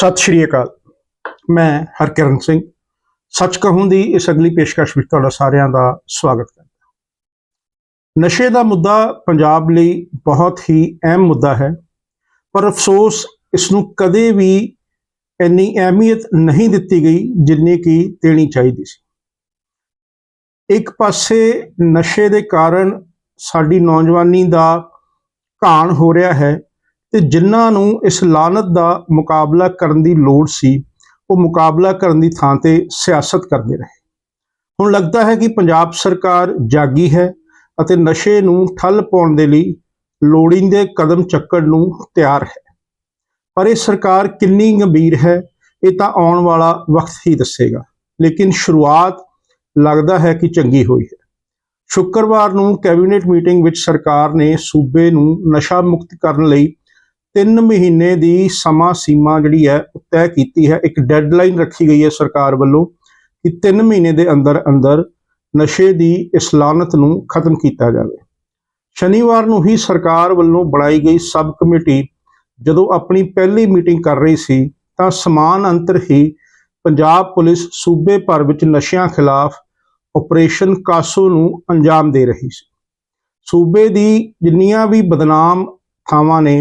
ਸਤਿ ਸ਼੍ਰੀ ਅਕਾਲ। ਮੈਂ ਹਰਕਿਰਨ ਸਿੰਘ। ਸੱਚ ਕਹੂੰ ਦੀ ਇਸ ਅਗਲੀ ਪੇਸ਼ਕਸ਼ ਵਿੱਚ ਤੁਹਾਡਾ ਸਾਰਿਆਂ ਦਾ ਸਵਾਗਤ ਕਰਦਾ। ਨਸ਼ੇ ਦਾ ਮੁੱਦਾ ਪੰਜਾਬ ਲਈ ਬਹੁਤ ਹੀ ਅਹਿਮ ਮੁੱਦਾ ਹੈ, ਪਰ ਅਫਸੋਸ ਇਸ ਨੂੰ ਕਦੇ ਵੀ ਇੰਨੀ ਅਹਿਮੀਅਤ ਨਹੀਂ ਦਿੱਤੀ ਗਈ ਜਿੰਨੀ ਕਿ ਦੇਣੀ ਚਾਹੀਦੀ ਸੀ। ਇੱਕ ਪਾਸੇ ਨਸ਼ੇ ਦੇ ਕਾਰਨ ਸਾਡੀ ਨੌਜਵਾਨੀ ਦਾ ਘਾਣ ਹੋ ਰਿਹਾ ਹੈ ਤੇ ਜਿਨ੍ਹਾਂ ਨੂੰ ਇਸ ਲਾਨਤ ਦਾ ਮੁਕਾਬਲਾ ਕਰਨ ਦੀ ਲੋੜ ਸੀ, ਉਹ ਮੁਕਾਬਲਾ ਕਰਨ ਦੀ ਥਾਂ ਤੇ ਸਿਆਸਤ ਕਰਦੇ ਰਹੇ। ਹੁਣ ਲੱਗਦਾ ਹੈ ਕਿ ਪੰਜਾਬ ਸਰਕਾਰ ਜਾਗੀ ਹੈ ਅਤੇ ਨਸ਼ੇ ਨੂੰ ਠੱਲ ਪਾਉਣ ਦੇ ਲਈ ਲੋੜੀਂਦੇ ਕਦਮ ਚੱਕਣ ਨੂੰ ਤਿਆਰ ਹੈ। ਪਰ ਇਹ ਸਰਕਾਰ ਕਿੰਨੀ ਗੰਭੀਰ ਹੈ, ਇਹ ਤਾਂ ਆਉਣ ਵਾਲਾ ਵਕਤ ਹੀ ਦੱਸੇਗਾ। ਲੇਕਿਨ ਸ਼ੁਰੂਆਤ ਲੱਗਦਾ ਹੈ ਕਿ ਚੰਗੀ ਹੋਈ ਹੈ। ਸ਼ੁੱਕਰਵਾਰ ਨੂੰ ਕੈਬਨਿਟ ਮੀਟਿੰਗ ਵਿੱਚ ਸਰਕਾਰ ਨੇ ਸੂਬੇ ਨੂੰ ਨਸ਼ਾ ਮੁਕਤ ਕਰਨ ਲਈ 3 ਮਹੀਨੇ ਦੀ ਸਮਾਂ ਸੀਮਾ ਜਿਹੜੀ ਹੈ ਉਹ ਤੈਅ ਕੀਤੀ ਹੈ। ਇੱਕ ਡੈਡਲਾਈਨ ਰੱਖੀ ਗਈ ਹੈ ਸਰਕਾਰ ਵੱਲੋਂ ਕਿ 3 ਮਹੀਨੇ ਦੇ ਅੰਦਰ ਅੰਦਰ ਨਸ਼ੇ ਦੀ ਇਸਲਾਨਤ ਨੂੰ ਖਤਮ ਕੀਤਾ ਜਾਵੇ। ਸ਼ਨੀਵਾਰ ਨੂੰ ਹੀ ਸਰਕਾਰ ਵੱਲੋਂ ਬਣਾਈ ਗਈ ਸਬ ਕਮੇਟੀ ਜਦੋਂ ਆਪਣੀ ਪਹਿਲੀ ਮੀਟਿੰਗ ਕਰ ਰਹੀ ਸੀ ਤਾਂ ਸਮਾਨ ਅੰਤਰ ਹੀ ਪੰਜਾਬ ਪੁਲਿਸ ਸੂਬੇ ਭਰ ਵਿੱਚ ਨਸ਼ਿਆਂ ਖਿਲਾਫ ਆਪਰੇਸ਼ਨ ਕਾਸੋ ਨੂੰ ਅੰਜਾਮ ਦੇ ਰਹੀ ਸੀ। ਸੂਬੇ ਦੀ ਜਿੰਨੀਆਂ ਵੀ ਬਦਨਾਮ ਥਾਵਾਂ ਨੇ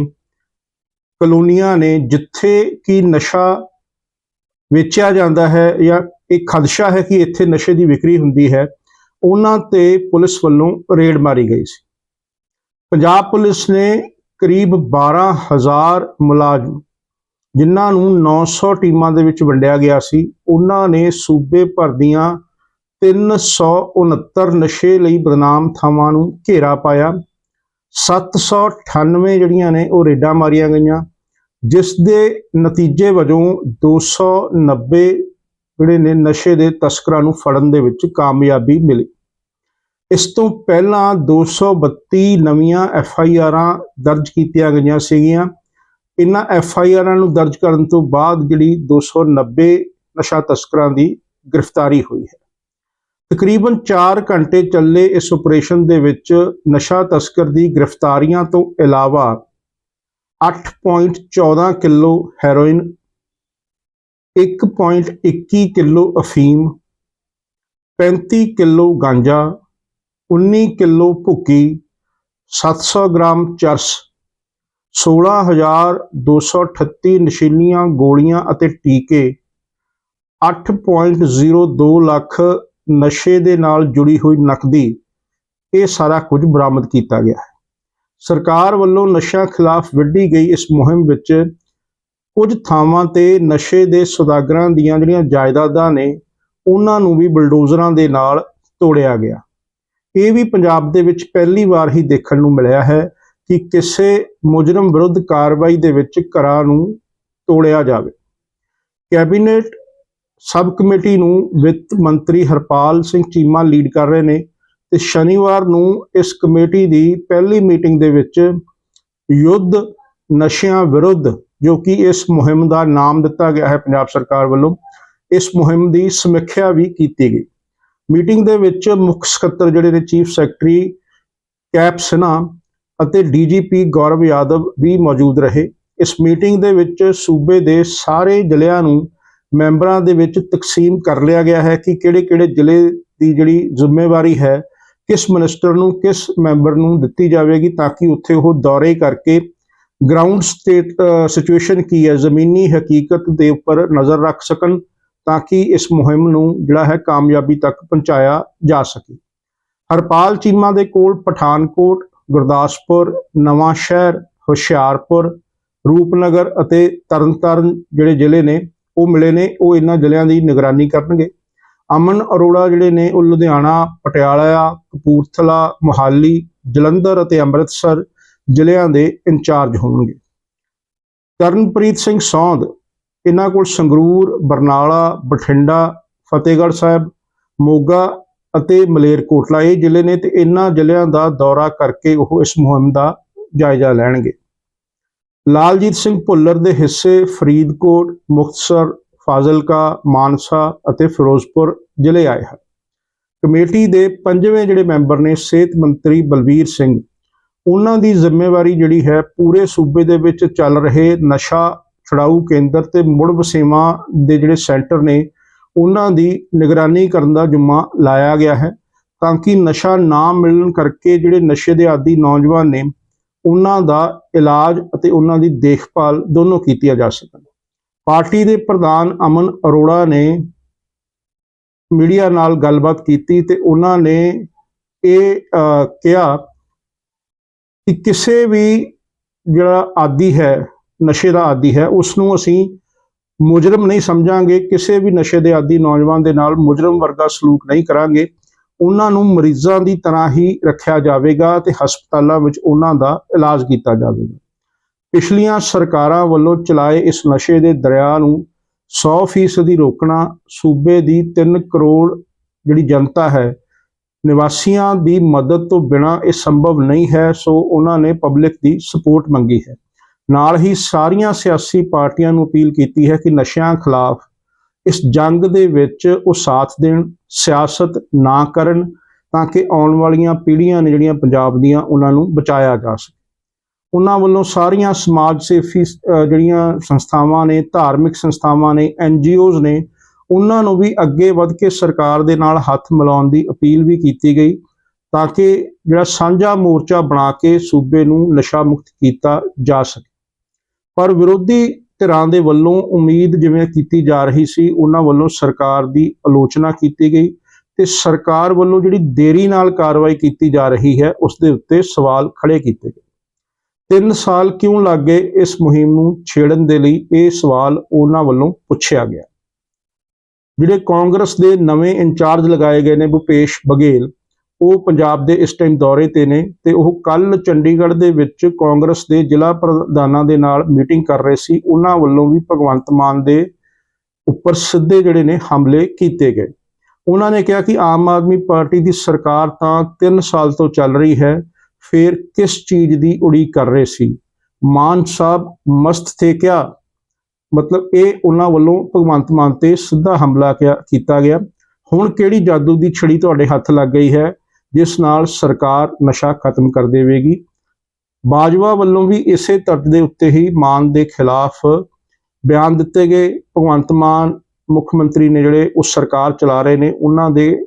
ਕਲੋਨੀਆਂ ਨੇ ਜਿੱਥੇ ਕਿ ਨਸ਼ਾ ਵੇਚਿਆ ਜਾਂਦਾ ਹੈ ਜਾਂ ਇਹ ਖਦਸ਼ਾ ਹੈ ਕਿ ਇੱਥੇ ਨਸ਼ੇ ਦੀ ਵਿਕਰੀ ਹੁੰਦੀ ਹੈ, ਉਹਨਾਂ ਤੇ ਪੁਲਿਸ ਵੱਲੋਂ ਰੇਡ ਮਾਰੀ ਗਈ ਸੀ। ਪੰਜਾਬ ਪੁਲਿਸ ਨੇ ਕਰੀਬ 12000 ਮੁਲਾਜ਼ਮ, ਜਿਨ੍ਹਾਂ ਨੂੰ 900 ਟੀਮਾਂ ਦੇ ਵਿੱਚ ਵੰਡਿਆ ਗਿਆ ਸੀ, ਉਹਨਾਂ ਨੇ ਸੂਬੇ ਭਰ ਦੀਆਂ 369 ਨਸ਼ੇ ਲਈ ਬਦਨਾਮ ਥਾਵਾਂ ਨੂੰ ਘੇਰਾ ਪਾਇਆ। 798 ਜਿਹੜੀਆਂ ਨੇ ਉਹ ਰੇਡਾਂ ਮਾਰੀਆਂ ਗਈਆਂ, ਜਿਸ ਦੇ ਨਤੀਜੇ ਵਜੋਂ 290 ਜਿਹੜੇ ਨੇ ਨਸ਼ੇ ਦੇ ਤਸਕਰਾਂ ਨੂੰ ਫੜਨ ਦੇ ਵਿੱਚ ਕਾਮਯਾਬੀ ਮਿਲੀ। ਇਸ ਤੋਂ ਪਹਿਲਾਂ 232 ਨਵੀਆਂ ਐਫ ਆਈ ਆਰਾਂ ਦਰਜ ਕੀਤੀਆਂ ਗਈਆਂ ਸੀਗੀਆਂ। ਇਹਨਾਂ ਐਫ ਆਈ ਆਰਾਂ ਨੂੰ ਦਰਜ ਕਰਨ ਤੋਂ ਬਾਅਦ ਜਿਹੜੀ 290 ਨਸ਼ਾ ਤਸਕਰਾਂ ਦੀ ਗ੍ਰਿਫਤਾਰੀ ਹੋਈ ਹੈ। ਤਕਰੀਬਨ 4 ਘੰਟੇ ਚੱਲੇ ਇਸ ਆਪਰੇਸ਼ਨ ਦੇ ਵਿੱਚ ਨਸ਼ਾ ਤਸਕਰ ਦੀ ਗ੍ਰਿਫਤਾਰੀਆਂ ਤੋਂ ਇਲਾਵਾ 8.14 ਕਿਲੋ ਹੈਰੋਇਨ 1.21 ਕਿਲੋ ਅਫੀਮ 35 ਕਿਲੋ ਗਾਂਜਾ 19 ਕਿਲੋ ਭੁੱਕੀ 700 ਗ੍ਰਾਮ ਚਰਸ 16238 ਨਸ਼ੀਲੀਆਂ ਗੋਲੀਆਂ ਅਤੇ ਟੀਕੇ 8.02 ਲੱਖ ਨਸ਼ੇ ਦੇ ਨਾਲ ਜੁੜੀ ਹੋਈ ਨਕਦੀ ਇਹ ਸਾਰਾ ਕੁਝ ਬਰਾਮਦ ਕੀਤਾ ਗਿਆ ਹੈ। ਸਰਕਾਰ ਵੱਲੋਂ ਨਸ਼ਾ ਖਿਲਾਫ ਵਿੱਢੀ ਗਈ ਇਸ ਮੁਹਿੰਮ ਵਿੱਚ ਕੁਝ ਥਾਵਾਂ ਤੇ ਨਸ਼ੇ ਦੇ ਸੌਦਾਗਰਾਂ ਦੀਆਂ ਜਿਹੜੀਆਂ ਜਾਇਦਾਦਾਂ ਨੇ, ਉਹਨਾਂ ਨੂੰ ਵੀ ਬਲਡੋਜ਼ਰਾਂ ਦੇ ਨਾਲ ਤੋੜਿਆ ਗਿਆ। ਇਹ ਵੀ ਪੰਜਾਬ ਦੇ ਵਿੱਚ ਪਹਿਲੀ ਵਾਰ ਹੀ ਦੇਖਣ ਨੂੰ ਮਿਲਿਆ ਹੈ ਕਿ ਕਿਸੇ ਮੁਜਰਮ ਵਿਰੁੱਧ ਕਾਰਵਾਈ ਦੇ ਵਿੱਚ ਘਰਾਂ ਨੂੰ ਤੋੜਿਆ ਜਾਵੇ। ਕੈਬਨਿਟ ਸਬ ਕਮੇਟੀ ਨੂੰ ਵਿੱਤ ਮੰਤਰੀ ਹਰਪਾਲ ਸਿੰਘ ਚੀਮਾ ਲੀਡ ਕਰ ਰਹੇ ਨੇ ਤੇ ਸ਼ਨੀਵਾਰ ਨੂੰ ਇਸ ਕਮੇਟੀ ਦੀ ਪਹਿਲੀ ਮੀਟਿੰਗ ਦੇ ਵਿੱਚ ਯੁੱਧ ਨਸ਼ਿਆਂ ਵਿਰੁੱਧ, ਜੋ ਕਿ ਇਸ ਮੁਹਿੰਮ ਦਾ ਨਾਮ ਦਿੱਤਾ ਗਿਆ ਹੈ ਪੰਜਾਬ ਸਰਕਾਰ ਵੱਲੋਂ, ਇਸ ਮੁਹਿੰਮ ਦੀ ਸਮੀਖਿਆ ਵੀ ਕੀਤੀ ਗਈ। ਮੀਟਿੰਗ ਦੇ ਵਿੱਚ ਮੁੱਖ ਸਕੱਤਰ ਜਿਹੜੇ ਨੇ ਚੀਫ ਸੈਕਟਰੀ ਕੈਪ ਸਿਨਹਾ ਅਤੇ ਡੀਜੀਪੀ ਗੌਰਵ ਯਾਦਵ ਵੀ ਮੌਜੂਦ ਰਹੇ। ਇਸ ਮੀਟਿੰਗ ਦੇ ਵਿੱਚ ਸੂਬੇ ਦੇ ਸਾਰੇ ਜ਼ਿਲ੍ਹਿਆਂ ਨੂੰ ਮੈਂਬਰਾਂ ਦੇ ਵਿੱਚ ਤਕਸੀਮ ਕਰ ਲਿਆ ਗਿਆ ਹੈ ਕਿ ਕਿਹੜੇ-ਕਿਹੜੇ ਜ਼ਿਲ੍ਹੇ ਦੀ ਜਿਹੜੀ ਜ਼ਿੰਮੇਵਾਰੀ ਹੈ, ਕਿਸ ਮਿਨਿਸਟਰ ਨੂੰ, ਕਿਸ ਮੈਂਬਰ ਨੂੰ ਦਿੱਤੀ ਜਾਵੇਗੀ ਤਾਂ ਕਿ ਉੱਥੇ ਉਹ ਦੌਰੇ ਕਰਕੇ ਗਰਾਊਂਡ ਸਟੇਟ ਸਿਚੁਏਸ਼ਨ ਕੀ ਹੈ, ਜ਼ਮੀਨੀ ਹਕੀਕਤ ਦੇ ਉੱਪਰ ਨਜ਼ਰ ਰੱਖ ਸਕਣ ਤਾਂ ਕਿ ਇਸ ਮੁਹਿੰਮ ਨੂੰ ਜਿਹੜਾ ਹੈ ਕਾਮਯਾਬੀ ਤੱਕ ਪਹੁੰਚਾਇਆ ਜਾ ਸਕੇ। ਹਰਪਾਲ ਚੀਮਾ ਦੇ ਕੋਲ ਪਠਾਨਕੋਟ, ਗੁਰਦਾਸਪੁਰ ਨਵਾਂ ਸ਼ਹਿਰ ਹੁਸ਼ਿਆਰਪੁਰ, ਰੂਪਨਗਰ ਅਤੇ ਤਰਨਤਾਰਨ ਜਿਹੜੇ ਜ਼ਿਲ੍ਹੇ ਨੇ ਉਹ ਮਿਲੇ ਨੇ, ਉਹ ਇਹਨਾਂ ਜ਼ਿਲ੍ਹਿਆਂ ਦੀ ਨਿਗਰਾਨੀ ਕਰਨਗੇ। ਅਮਨ ਅਰੋੜਾ ਜਿਹੜੇ ਨੇ, ਉਹ ਲੁਧਿਆਣਾ, ਪਟਿਆਲਾ, ਕਪੂਰਥਲਾ, ਮੁਹਾਲੀ, ਜਲੰਧਰ ਅਤੇ ਅੰਮ੍ਰਿਤਸਰ ਜ਼ਿਲ੍ਹਿਆਂ ਦੇ ਇੰਚਾਰਜ ਹੋਣਗੇ। ਕਰਨਪ੍ਰੀਤ ਸਿੰਘ ਸੌਂਦ, ਇਹਨਾਂ ਕੋਲ ਸੰਗਰੂਰ, ਬਰਨਾਲਾ, ਬਠਿੰਡਾ, ਫਤਿਹਗੜ੍ਹ ਸਾਹਿਬ, ਮੋਗਾ ਅਤੇ ਮਲੇਰਕੋਟਲਾ ਇਹ ਜ਼ਿਲ੍ਹੇ ਨੇ ਤੇ ਇਹਨਾਂ ਜ਼ਿਲ੍ਹਿਆਂ ਦਾ ਦੌਰਾ ਕਰਕੇ ਉਹ ਇਸ ਮੁਹਿੰਮ ਦਾ ਜਾਇਜ਼ਾ ਲੈਣਗੇ। ਲਾਲਜੀਤ ਸਿੰਘ ਭੁੱਲਰ ਦੇ ਹਿੱਸੇ ਫਰੀਦਕੋਟ, ਮੁਕਤਸਰ, ਫਾਜ਼ਿਲਕਾ, ਮਾਨਸਾ ਅਤੇ ਫਿਰੋਜ਼ਪੁਰ ਜ਼ਿਲ੍ਹੇ ਆਏ ਹਨ। ਕਮੇਟੀ ਦੇ ਪੰਜਵੇਂ ਜਿਹੜੇ ਮੈਂਬਰ ਨੇ ਸਿਹਤ ਮੰਤਰੀ ਬਲਬੀਰ ਸਿੰਘ, ਉਹਨਾਂ ਦੀ ਜ਼ਿੰਮੇਵਾਰੀ ਜਿਹੜੀ ਹੈ ਪੂਰੇ ਸੂਬੇ ਦੇ ਵਿੱਚ ਚੱਲ ਰਹੇ ਨਸ਼ਾ ਛਡਾਊ ਕੇਂਦਰ ਤੇ ਮੁੜ ਵਸੇਵਾਂ ਦੇ ਜਿਹੜੇ ਸੈਂਟਰ ਨੇ, ਉਹਨਾਂ ਦੀ ਨਿਗਰਾਨੀ ਕਰਨ ਦਾ ਜ਼ਿੰਮਾ ਲਾਇਆ ਗਿਆ ਹੈ ਤਾਂ ਕਿ ਨਸ਼ਾ ਨਾ ਮਿਲਣ ਕਰਕੇ ਜਿਹੜੇ ਨਸ਼ੇ ਦੇ ਆਦੀ ਨੌਜਵਾਨ ਨੇ ਉਹਨਾਂ ਦਾ ਇਲਾਜ ਅਤੇ ਉਹਨਾਂ ਦੀ ਦੇਖਭਾਲ ਦੋਨੋਂ ਕੀਤੀਆਂ ਜਾ ਸਕਣ। ਪਾਰਟੀ ਦੇ ਪ੍ਰਧਾਨ ਅਮਨ ਅਰੋੜਾ ਨੇ ਮੀਡੀਆ ਨਾਲ ਗੱਲਬਾਤ ਕੀਤੀ ਤੇ ਉਹਨਾਂ ਨੇ ਇਹ ਅਹ, ਕਿਹਾ ਕਿ ਕਿਸੇ ਵੀ ਜਿਹੜਾ ਆਦੀ ਹੈ ਨਸ਼ੇ ਦਾ ਆਦੀ ਹੈ ਉਸ ਨੂੰ ਅਸੀਂ ਮੁਜਰਮ ਨਹੀਂ ਸਮਝਾਂਗੇ ਕਿਸੇ ਵੀ ਨਸ਼ੇ ਦੇ ਆਦੀ ਨੌਜਵਾਨ ਦੇ ਨਾਲ ਮੁਜਰਮ ਵਰਗਾ ਸਲੂਕ ਨਹੀਂ ਕਰਾਂਗੇ। ਉਹਨਾਂ ਨੂੰ ਮਰੀਜ਼ਾਂ ਦੀ ਤਰ੍ਹਾਂ ਹੀ ਰੱਖਿਆ ਜਾਵੇਗਾ ਤੇ ਹਸਪਤਾਲਾਂ ਵਿੱਚ ਉਹਨਾਂ ਦਾ ਇਲਾਜ ਕੀਤਾ ਜਾਵੇਗਾ। ਪਿਛਲੀਆਂ ਸਰਕਾਰਾਂ ਵੱਲੋਂ ਚਲਾਏ ਇਸ ਨਸ਼ੇ ਦੇ ਦਰਿਆ ਨੂੰ 100% ਰੋਕਣਾ, ਸੂਬੇ ਦੀ 3 ਕਰੋੜ ਜਿਹੜੀ ਜਨਤਾ ਹੈ, ਨਿਵਾਸੀਆਂ ਦੀ ਮਦਦ ਤੋਂ ਬਿਨਾ ਇਹ ਸੰਭਵ ਨਹੀਂ ਹੈ, ਸੋ ਉਹਨਾਂ ਨੇ ਪਬਲਿਕ ਦੀ ਸਪੋਰਟ ਮੰਗੀ ਹੈ। ਨਾਲ ਹੀ ਸਾਰੀਆਂ ਸਿਆਸੀ ਪਾਰਟੀਆਂ ਨੂੰ ਅਪੀਲ ਕੀਤੀ ਹੈ ਕਿ ਨਸ਼ਿਆਂ ਖਿਲਾਫ ਇਸ ਜੰਗ ਦੇ ਵਿੱਚ ਉਹ ਸਾਥ ਦੇਣ ਸਿਆਸਤ ਨਾ ਕਰਨ ਤਾਂ ਕਿ ਆਉਣ ਵਾਲੀਆਂ ਪੀੜ੍ਹੀਆਂ ਨੇ ਜਿਹੜੀਆਂ ਪੰਜਾਬ ਦੀਆਂ ਉਹਨਾਂ ਨੂੰ ਬਚਾਇਆ ਜਾ ਸਕੇ। ਉਹਨਾਂ ਵੱਲੋਂ ਸਾਰੀਆਂ ਸਮਾਜ ਸੇਵੀ ਜਿਹੜੀਆਂ ਸੰਸਥਾਵਾਂ ਨੇ, ਧਾਰਮਿਕ ਸੰਸਥਾਵਾਂ ਨੇ ਐਨਜੀਓਜ਼ ਨੇ, ਉਹਨਾਂ ਨੂੰ ਵੀ ਅੱਗੇ ਵੱਧ ਕੇ ਸਰਕਾਰ ਦੇ ਨਾਲ ਹੱਥ ਮਿਲਾਉਣ ਦੀ ਅਪੀਲ ਵੀ ਕੀਤੀ ਗਈ ਤਾਂ ਕਿ ਜਿਹੜਾ ਸਾਂਝਾ ਮੋਰਚਾ ਬਣਾ ਕੇ ਸੂਬੇ ਨੂੰ ਨਸ਼ਾ ਮੁਕਤ ਕੀਤਾ ਜਾ ਸਕੇ। ਪਰ ਵਿਰੋਧੀ ਧਿਰਾਂ ਦੇ ਵੱਲੋਂ ਉਮੀਦ ਜਿਵੇਂ ਕੀਤੀ ਜਾ ਰਹੀ ਸੀ, ਉਹਨਾਂ ਵੱਲੋਂ ਸਰਕਾਰ ਦੀ ਆਲੋਚਨਾ ਕੀਤੀ ਗਈ ਤੇ ਸਰਕਾਰ ਵੱਲੋਂ ਜਿਹੜੀ ਦੇਰੀ ਨਾਲ ਕਾਰਵਾਈ ਕੀਤੀ ਜਾ ਰਹੀ ਹੈ, ਉਸ ਦੇ ਉੱਤੇ ਸਵਾਲ ਖੜੇ ਕੀਤੇ ਗਏ। ਤਿੰਨ ਸਾਲ ਕਿਉਂ ਲੱਗ ਗਏ ਇਸ ਮੁਹਿੰਮ ਨੂੰ ਛੇੜਨ ਦੇ ਲਈ? ਇਹ ਸਵਾਲ ਉਹਨਾਂ ਵੱਲੋਂ ਪੁੱਛਿਆ ਗਿਆ। ਜਿਹੜੇ ਕਾਂਗਰਸ ਦੇ ਨਵੇਂ ਇੰਚਾਰਜ ਲਗਾਏ ਗਏ ਨੇ, ਭੁਪੇਸ਼ ਬਘੇਲ ਉਹ ਪੰਜਾਬ ਦੇ ਇਸ ਟਾਈਮ ਦੌਰੇ ਤੇ ਨੇ ਤੇ ਉਹ ਕੱਲ ਚੰਡੀਗੜ੍ਹ ਦੇ ਵਿੱਚ ਕਾਂਗਰਸ ਦੇ ਜ਼ਿਲ੍ਹਾ ਪ੍ਰਧਾਨਾਂ ਦੇ ਨਾਲ ਮੀਟਿੰਗ ਕਰ ਰਹੇ ਸੀ। ਉਹਨਾਂ ਵੱਲੋਂ ਵੀ ਭਗਵੰਤ ਮਾਨ ਦੇ ਉੱਪਰ ਸਿੱਧੇ ਜਿਹੜੇ ਨੇ ਹਮਲੇ ਕੀਤੇ ਗਏ। ਉਹਨਾਂ ਨੇ ਕਿਹਾ ਕਿ ਆਮ ਆਦਮੀ ਪਾਰਟੀ ਦੀ ਸਰਕਾਰ ਤਾਂ 3 ਸਾਲ ਤੋਂ ਚੱਲ ਰਹੀ ਹੈ, ਫਿਰ ਕਿਸ ਚੀਜ਼ ਦੀ ਉਡੀਕ ਕਰ ਰਹੇ ਸੀ? ਮਾਨ ਸਾਹਿਬ ਮਸਤ ਥੇ ਕਿਆ? ਮਤਲਬ ਇਹ ਉਹਨਾਂ ਵੱਲੋਂ ਭਗਵੰਤ ਮਾਨ ਤੇ ਸਿੱਧਾ ਹਮਲਾ ਕਿਆ ਕੀਤਾ ਗਿਆ। ਹੁਣ ਕਿਹੜੀ ਜਾਦੂ ਦੀ ਛੜੀ ਤੁਹਾਡੇ ਹੱਥ ਲੱਗ ਗਈ ਹੈ? ਜਿਸ ਨਾਲ ਸਰਕਾਰ ਨਸ਼ਾ ਖਤਮ ਕਰ ਦੇਵੇਗੀ। ਬਾਜਵਾ ਵੱਲੋਂ ਵੀ ਇਸੇ ਤੱਟ ਦੇ ਉੱਤੇ ਹੀ ਮਾਨ ਦੇ ਖਿਲਾਫ ਬਿਆਨ ਦਿੱਤੇ ਗਏ। ਭਗਵੰਤ ਮਾਨ ਮੁੱਖ ਮੰਤਰੀ ਨੇ ਜਿਹੜੇ ਉਹ ਸਰਕਾਰ ਚਲਾ ਰਹੇ ਨੇ, ਉਹਨਾਂ ਦੇ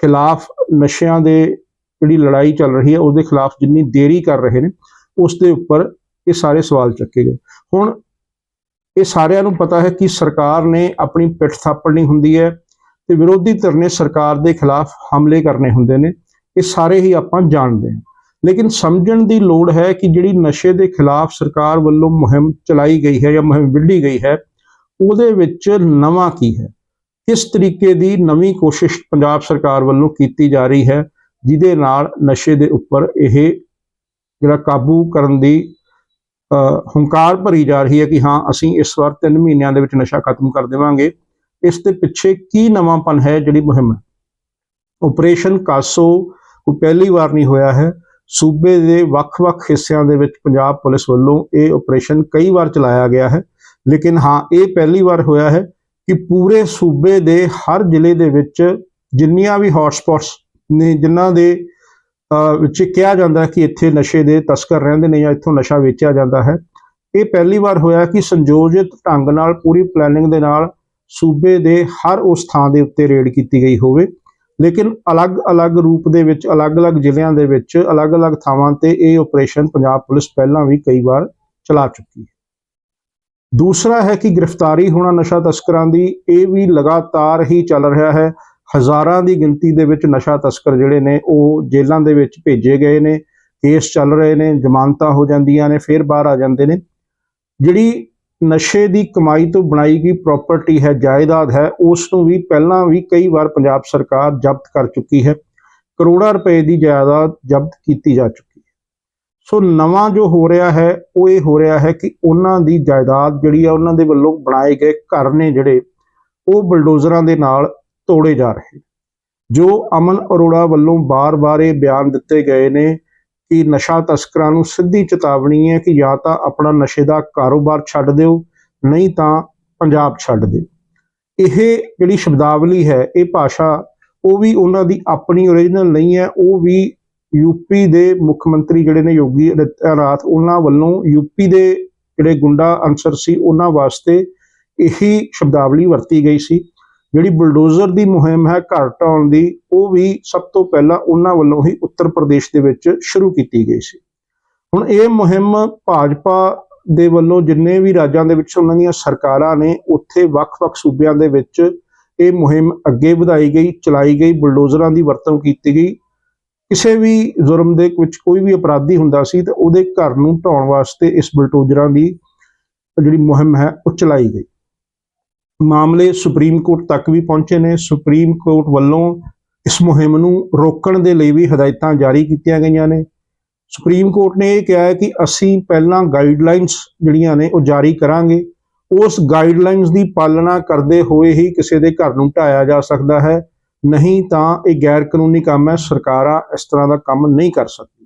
ਖਿਲਾਫ ਨਸ਼ਿਆਂ ਦੇ ਜਿਹੜੀ ਲੜਾਈ ਚੱਲ ਰਹੀ ਹੈ, ਉਹਦੇ ਖਿਲਾਫ ਜਿੰਨੀ ਦੇਰੀ ਕਰ ਰਹੇ ਨੇ, ਉਸ ਦੇ ਉੱਪਰ ਇਹ ਸਾਰੇ ਸਵਾਲ ਚੱਕੇ ਗਏ। ਹੁਣ ਇਹ ਸਾਰਿਆਂ ਨੂੰ ਪਤਾ ਹੈ ਕਿ ਸਰਕਾਰ ਨੇ ਆਪਣੀ ਪਿੱਠ ਥਾਪੜਨੀ ਹੁੰਦੀ ਹੈ ਤੇ ਵਿਰੋਧੀ ਧਿਰ ਨੇ ਸਰਕਾਰ ਦੇ ਖਿਲਾਫ ਹਮਲੇ ਕਰਨੇ ਹੁੰਦੇ ਨੇ। ਇਹ ਸਾਰੇ ਹੀ ਆਪਾਂ ਜਾਣਦੇ ਹਾਂ। ਲੇਕਿਨ ਸਮਝਣ ਦੀ ਲੋੜ ਹੈ ਕਿ ਜਿਹੜੀ ਨਸ਼ੇ ਦੇ ਖਿਲਾਫ ਸਰਕਾਰ ਵੱਲੋਂ ਮੁਹਿੰਮ ਚਲਾਈ ਗਈ ਹੈ ਜਾਂ ਮੁਹਿੰਮ ਵਿੱਢੀ ਗਈ ਹੈ ਉਹਦੇ ਵਿੱਚ ਨਵਾਂ ਕੀ ਹੈ? ਕਿਸ ਤਰੀਕੇ ਦੀ ਨਵੀਂ ਕੋਸ਼ਿਸ਼ ਪੰਜਾਬ ਸਰਕਾਰ ਵੱਲੋਂ ਕੀਤੀ ਜਾ ਰਹੀ ਹੈ ਜਿਹਦੇ ਨਾਲ ਨਸ਼ੇ ਦੇ ਉੱਪਰ ਇਹ ਜਿਹੜਾ ਕਾਬੂ ਕਰਨ ਦੀ ਅ, ਹੰਕਾਰ ਭਰੀ ਜਾ ਰਹੀ ਹੈ ਕਿ ਹਾਂ ਅਸੀਂ ਇਸ ਵਾਰ 3 ਮਹੀਨਿਆਂ ਦੇ ਵਿੱਚ ਨਸ਼ਾ ਖਤਮ ਕਰ ਦੇਵਾਂਗੇ। ਇਸ ਦੇ ਪਿੱਛੇ ਕੀ ਨਵਾਂਪਨ ਹੈ ਜਿਹੜੀ ਮੁਹਿੰਮ ਹੈ? ਆਪਰੇਸ਼ਨ ਕਾਸੋ ਕੋਈ ਪਹਿਲੀ ਵਾਰ ਨਹੀਂ ਹੋਇਆ ਹੈ। ਸੂਬੇ ਦੇ ਵੱਖ-ਵੱਖ ਹਿੱਸਿਆਂ ਦੇ ਵਿੱਚ ਪੰਜਾਬ ਪੁਲਿਸ ਵੱਲੋਂ ਇਹ ਆਪਰੇਸ਼ਨ ਕਈ ਵਾਰ ਚਲਾਇਆ ਗਿਆ ਹੈ। ਲੇਕਿਨ ਹਾਂ, ਇਹ ਪਹਿਲੀ ਵਾਰ ਹੋਇਆ ਹੈ ਕਿ ਪੂਰੇ ਸੂਬੇ ਦੇ ਹਰ ਜ਼ਿਲ੍ਹੇ ਦੇ ਵਿੱਚ ਜਿੰਨੀਆਂ ਵੀ ਹੌਟਸਪੌਟਸ ਨੇ, ਜਿਨ੍ਹਾਂ ਦੇ ਵਿੱਚ ਕਿਹਾ ਜਾਂਦਾ ਹੈ ਕਿ ਇੱਥੇ ਨਸ਼ੇ ਦੇ ਤਸਕਰ ਰਹਿੰਦੇ ਨੇ ਜਾਂ ਇੱਥੋਂ ਨਸ਼ਾ ਵੇਚਿਆ ਜਾਂਦਾ ਹੈ। ਇਹ ਪਹਿਲੀ ਵਾਰ ਹੋਇਆ ਕਿ ਸੰਯੋਜਿਤ ਢੰਗ ਨਾਲ ਪੂਰੀ ਪਲੈਨਿੰਗ ਦੇ ਨਾਲ ਸੂਬੇ ਦੇ ਹਰ ਉਸ ਥਾਂ ਦੇ ਉੱਤੇ ਰੇਡ ਕੀਤੀ ਗਈ ਹੋਵੇ। ਲੇਕਿਨ ਅਲੱਗ-ਅਲੱਗ ਰੂਪ ਦੇ ਵਿੱਚ ਅਲੱਗ-ਅਲੱਗ ਜ਼ਿਲ੍ਹਿਆਂ ਦੇ ਵਿੱਚ ਅਲੱਗ-ਅਲੱਗ ਥਾਵਾਂ ਤੇ ਇਹ ਆਪਰੇਸ਼ਨ ਪੰਜਾਬ ਪੁਲਿਸ ਪਹਿਲਾਂ ਵੀ ਕਈ ਵਾਰ ਚਲਾ ਚੁੱਕੀ ਹੈ। ਦੂਸਰਾ ਹੈ ਕਿ ਗ੍ਰਿਫਤਾਰੀ ਹੋਣਾ ਨਸ਼ਾ ਤਸਕਰਾਂ ਦੀ, ਇਹ ਵੀ ਲਗਾਤਾਰ ਹੀ ਚੱਲ ਰਿਹਾ ਹੈ। ਹਜ਼ਾਰਾਂ ਦੀ ਗਿਣਤੀ ਦੇ ਵਿੱਚ ਨਸ਼ਾ ਤਸਕਰ ਜਿਹੜੇ ਨੇ, ਉਹ ਜੇਲ੍ਹਾਂ ਦੇ ਵਿੱਚ ਭੇਜੇ ਗਏ ਨੇ, ਕੇਸ ਚੱਲ ਰਹੇ ਨੇ, ਜ਼ਮਾਨਤਾਂ ਹੋ ਜਾਂਦੀਆਂ ਨੇ, ਫਿਰ ਬਾਹਰ ਆ ਜਾਂਦੇ ਨੇ। ਜਿਹੜੀ ਨਸ਼ੇ ਦੀ ਕਮਾਈ ਤੋਂ ਬਣਾਈ ਗਈ ਪ੍ਰਾਪਰਟੀ ਹੈ, ਜਾਇਦਾਦ ਹੈ, ਉਸ ਨੂੰ ਵੀ ਪਹਿਲਾਂ ਵੀ ਕਈ ਵਾਰ ਪੰਜਾਬ ਸਰਕਾਰ ਜ਼ਬਤ ਕਰ ਚੁੱਕੀ ਹੈ। ਕਰੋੜਾਂ ਰੁਪਏ ਦੀ ਜਾਇਦਾਦ ਜ਼ਬਤ ਕੀਤੀ ਜਾ ਚੁੱਕੀ ਹੈ। ਸੋ ਨਵਾਂ ਜੋ ਹੋ ਰਿਹਾ ਹੈ, ਉਹ ਇਹ ਹੋ ਰਿਹਾ ਹੈ ਕਿ ਉਹਨਾਂ ਦੀ ਜਾਇਦਾਦ ਜਿਹੜੀ ਆ, ਉਹਨਾਂ ਦੇ ਵੱਲੋਂ ਬਣਾਏ ਗਏ ਘਰ ਨੇ ਜਿਹੜੇ, ਉਹ ਬਲਡੋਜ਼ਰਾਂ ਦੇ ਨਾਲ ਤੋੜੇ ਜਾ ਰਹੇ ਜੋ ਅਮਨ ਅਰੋੜਾ ਵੱਲੋਂ ਬਾਰ-ਬਾਰ ਇਹ ਬਿਆਨ ਦਿੱਤੇ ਗਏ ਨੇ ਕਿ ਨਸ਼ਾ ਤਸਕਰਾਂ ਨੂੰ ਸਿੱਧੀ ਚੇਤਾਵਨੀ ਹੈ ਕਿ ਜਾਂ ਤਾਂ ਆਪਣਾ ਨਸ਼ੇ ਦਾ ਕਾਰੋਬਾਰ ਛੱਡ ਦਿਓ, ਨਹੀਂ ਤਾਂ ਪੰਜਾਬ ਛੱਡ ਦਿਓ। ਇਹ ਜਿਹੜੀ ਸ਼ਬਦਾਵਲੀ ਹੈ, ਇਹ ਭਾਸ਼ਾ, ਉਹ ਵੀ ਉਹਨਾਂ ਦੀ ਆਪਣੀ ਓਰੀਜਨਲ ਨਹੀਂ ਹੈ, ਉਹ ਵੀ ਯੂਪੀ ਦੇ ਮੁੱਖ ਮੰਤਰੀ ਜਿਹੜੇ ਨੇ ਯੋਗੀ ਆਦਿੱਤਿਆਨਾਥ, ਉਹਨਾਂ ਵੱਲੋਂ ਯੂਪੀ ਦੇ ਜਿਹੜੇ ਗੁੰਡਾ ਅਨਸਰ ਸੀ, ਉਹਨਾਂ ਵਾਸਤੇ ਇਹੀ ਸ਼ਬਦਾਵਲੀ ਵਰਤੀ ਗਈ ਸੀ। ਜਿਹੜੀ ਬੁਲਡੋਜ਼ਰ ਦੀ ਮੁਹਿੰਮ ਹੈ ਘਰ ਢਾਉਣ ਦੀ, ਉਹ ਵੀ ਸਭ ਤੋਂ ਪਹਿਲਾਂ ਉਹਨਾਂ ਵੱਲੋਂ ਹੀ ਉੱਤਰ ਪ੍ਰਦੇਸ਼ ਦੇ ਵਿੱਚ ਸ਼ੁਰੂ ਕੀਤੀ ਗਈ ਸੀ। ਹੁਣ ਇਹ ਮੁਹਿੰਮ ਭਾਜਪਾ ਦੇ ਵੱਲੋਂ ਜਿੰਨੇ ਵੀ ਰਾਜਾਂ ਦੇ ਵਿੱਚ ਉਹਨਾਂ ਦੀਆਂ ਸਰਕਾਰਾਂ ਨੇ, ਉੱਥੇ ਵੱਖ-ਵੱਖ ਸੂਬਿਆਂ ਦੇ ਵਿੱਚ ਇਹ ਮੁਹਿੰਮ ਅੱਗੇ ਵਧਾਈ ਗਈ, ਚਲਾਈ ਗਈ, ਬੁਲਡੋਜ਼ਰਾਂ ਦੀ ਵਰਤੋਂ ਕੀਤੀ ਗਈ। ਕਿਸੇ ਵੀ ਜ਼ੁਰਮ ਦੇ ਵਿੱਚ ਕੋਈ ਵੀ ਅਪਰਾਧੀ ਹੁੰਦਾ ਸੀ ਤਾਂ ਉਹਦੇ ਘਰ ਨੂੰ ਢਾਉਣ ਵਾਸਤੇ ਇਸ ਬੁਲਡੋਜ਼ਰਾਂ ਦੀ ਜਿਹੜੀ ਮੁਹਿੰਮ ਹੈ, ਉਹ ਚਲਾਈ ਗਈ। ਮਾਮਲੇ ਸੁਪਰੀਮ ਕੋਰਟ ਤੱਕ ਵੀ ਪਹੁੰਚੇ ਨੇ। ਸੁਪਰੀਮ ਕੋਰਟ ਵੱਲੋਂ ਇਸ ਮੁਹਿੰਮ ਨੂੰ ਰੋਕਣ ਦੇ ਲਈ ਵੀ ਹਦਾਇਤਾਂ ਜਾਰੀ ਕੀਤੀਆਂ ਗਈਆਂ ਨੇ। ਸੁਪਰੀਮ ਕੋਰਟ ਨੇ ਇਹ ਕਿਹਾ ਹੈ ਕਿ ਅਸੀਂ ਪਹਿਲਾਂ ਗਾਈਡਲਾਈਨਸ ਜਿਹੜੀਆਂ ਨੇ ਉਹ ਜਾਰੀ ਕਰਾਂਗੇ। ਉਸ ਗਾਈਡਲਾਈਨਸ ਦੀ ਪਾਲਣਾ ਕਰਦੇ ਹੋਏ ਹੀ ਕਿਸੇ ਦੇ ਘਰ ਨੂੰ ਢਾਇਆ ਜਾ ਸਕਦਾ ਹੈ। ਨਹੀਂ ਤਾਂ ਇਹ ਗੈਰ ਕਾਨੂੰਨੀ ਕੰਮ ਹੈ। ਸਰਕਾਰਾਂ ਇਸ ਤਰ੍ਹਾਂ ਦਾ ਕੰਮ ਨਹੀਂ ਕਰ ਸਕਦੀ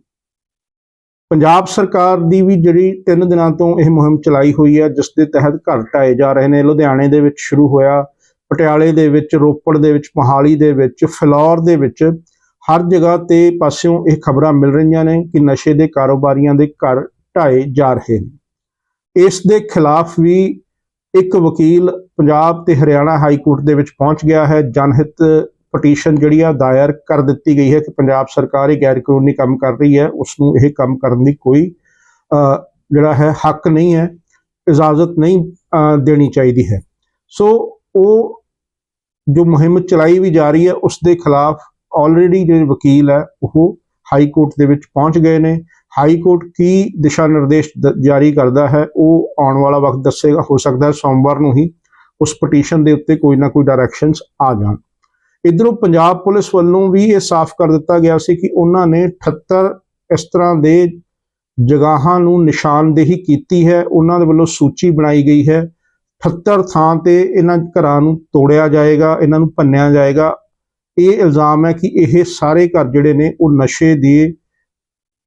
ਪੰਜਾਬ ਸਰਕਾਰ ਦੀ ਵੀ ਜਿਹੜੀ 3 ਦਿਨਾਂ ਤੋਂ ਇਹ ਮੁਹਿੰਮ ਚਲਾਈ ਹੋਈ ਹੈ, ਜਿਸ ਦੇ ਤਹਿਤ ਘਰ ਢਾਏ ਜਾ ਰਹੇ ਨੇ। ਲੁਧਿਆਣੇ ਦੇ ਵਿੱਚ ਸ਼ੁਰੂ ਹੋਇਆ, ਪਟਿਆਲੇ ਦੇ ਵਿੱਚ, ਰੋਪੜ ਦੇ ਵਿੱਚ, ਮੋਹਾਲੀ ਦੇ ਵਿੱਚ, ਫਿਲੌਰ ਦੇ ਵਿੱਚ ਹਰ ਜਗ੍ਹਾ ਤੇ ਪਾਸਿਓਂ ਇਹ ਖਬਰਾਂ ਮਿਲ ਰਹੀਆਂ ਨੇ ਕਿ ਨਸ਼ੇ ਦੇ ਕਾਰੋਬਾਰੀਆਂ ਦੇ ਘਰ ਢਾਏ ਜਾ ਰਹੇ ਨੇ। ਇਸ ਦੇ ਖਿਲਾਫ ਵੀ ਇੱਕ ਵਕੀਲ ਪੰਜਾਬ ਤੇ ਹਰਿਆਣਾ ਹਾਈ ਕੋਰਟ ਦੇ ਵਿੱਚ ਪਹੁੰਚ ਗਿਆ ਹੈ। ਜਨਹਿਤ ਪਟੀਸ਼ਨ ਜਿਹੜੀ ਆ ਦਾਇਰ ਕਰ ਦਿੱਤੀ ਗਈ ਹੈ ਕਿ ਪੰਜਾਬ ਸਰਕਾਰ ਇਹ ਗੈਰ ਕਾਨੂੰਨੀ ਕੰਮ ਕਰ ਰਹੀ ਹੈ ਉਸ ਨੂੰ ਇਹ ਕੰਮ ਕਰਨ ਦੀ ਕੋਈ ਜਿਹੜਾ ਹੈ ਹੱਕ ਨਹੀਂ ਹੈ, ਇਜਾਜ਼ਤ ਨਹੀਂ ਦੇਣੀ ਚਾਹੀਦੀ ਹੈ। ਸੋ ਉਹ ਜੋ ਮੁਹਿੰਮ ਚਲਾਈ ਵੀ ਜਾ ਰਹੀ ਹੈ, ਉਸ ਦੇ ਖਿਲਾਫ ਆਲਰੇਡੀ ਜਿਹੜੇ ਵਕੀਲ ਹੈ, ਉਹ ਹਾਈ ਕੋਰਟ ਦੇ ਵਿੱਚ ਪਹੁੰਚ ਗਏ ਨੇ। ਹਾਈ ਕੋਰਟ ਕੀ ਦਿਸ਼ਾ ਨਿਰਦੇਸ਼ ਦ- ਜਾਰੀ ਕਰਦਾ ਹੈ, ਉਹ ਆਉਣ ਵਾਲਾ ਵਕਤ ਦੱਸੇਗਾ, ਹੋ ਸਕਦਾ ਹੈ ਸੋਮਵਾਰ ਨੂੰ ਹੀ ਉਸ ਪਟੀਸ਼ਨ ਦੇ ਉੱਤੇ ਕੋਈ ਨਾ ਕੋਈ ਡਾਇਰੈਕਸ਼ਨਸ ਆ ਜਾਣ। ਇਧਰੋਂ ਪੰਜਾਬ ਪੁਲਿਸ ਵੱਲੋਂ ਵੀ ਇਹ ਸਾਫ਼ ਕਰ ਦਿੱਤਾ ਗਿਆ ਸੀ ਕਿ ਉਹਨਾਂ ਨੇ 78 ਇਸ ਤਰ੍ਹਾਂ ਦੇ ਜਗਾਹਾਂ ਨੂੰ ਨਿਸ਼ਾਨਦੇਹੀ ਕੀਤੀ ਹੈ। ਉਹਨਾਂ ਦੇ ਵੱਲੋਂ ਸੂਚੀ ਬਣਾਈ ਗਈ ਹੈ। 78 ਥਾਂ ਤੇ ਇਹਨਾਂ ਘਰਾਂ ਨੂੰ ਤੋੜਿਆ ਜਾਏਗਾ, ਇਹਨਾਂ ਨੂੰ ਭੰਨਿਆ ਜਾਏਗਾ। ਇਹ ਇਲਜ਼ਾਮ ਹੈ ਕਿ ਇਹ ਸਾਰੇ ਘਰ ਜਿਹੜੇ ਨੇ, ਉਹ ਨਸ਼ੇ ਦੀ